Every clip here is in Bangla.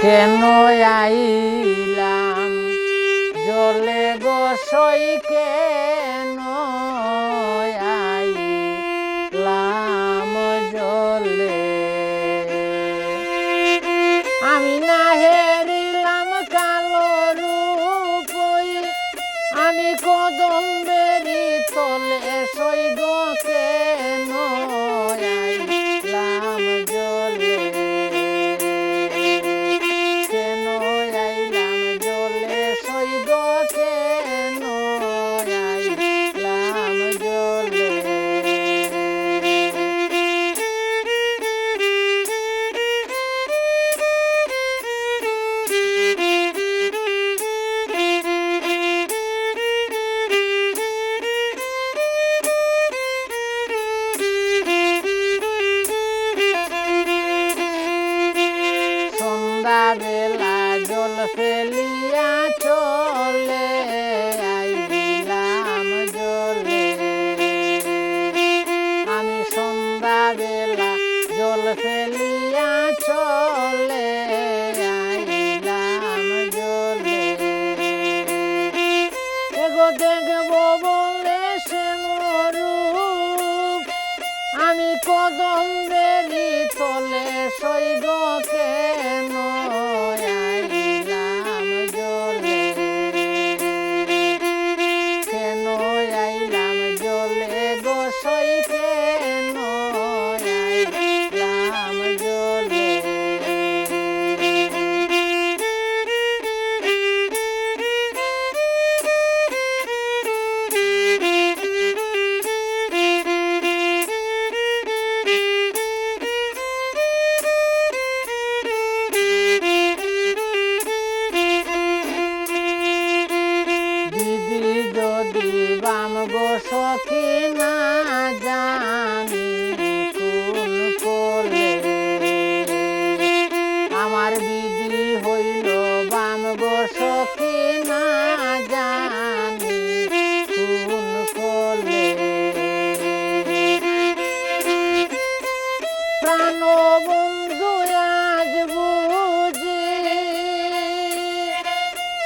কেন আইলাম? জলে গোসইকে সখী না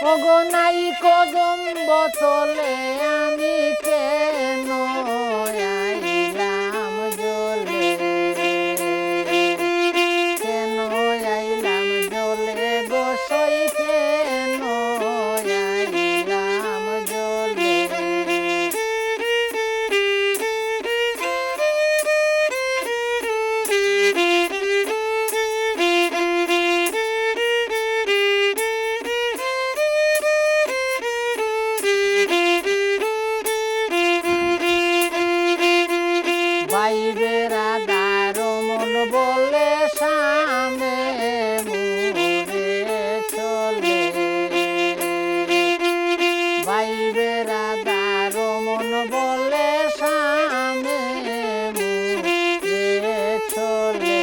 ওগো নাই কদম বতলে আমি কেন? মন বলে সামনে চলে।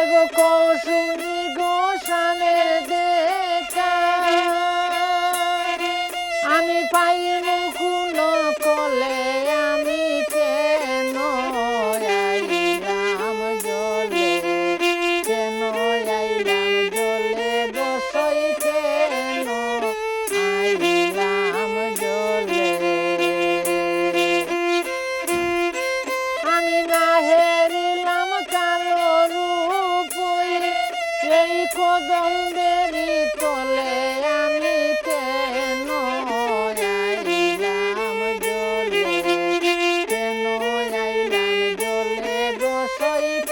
এগো কৌশুনি গোসানে fight.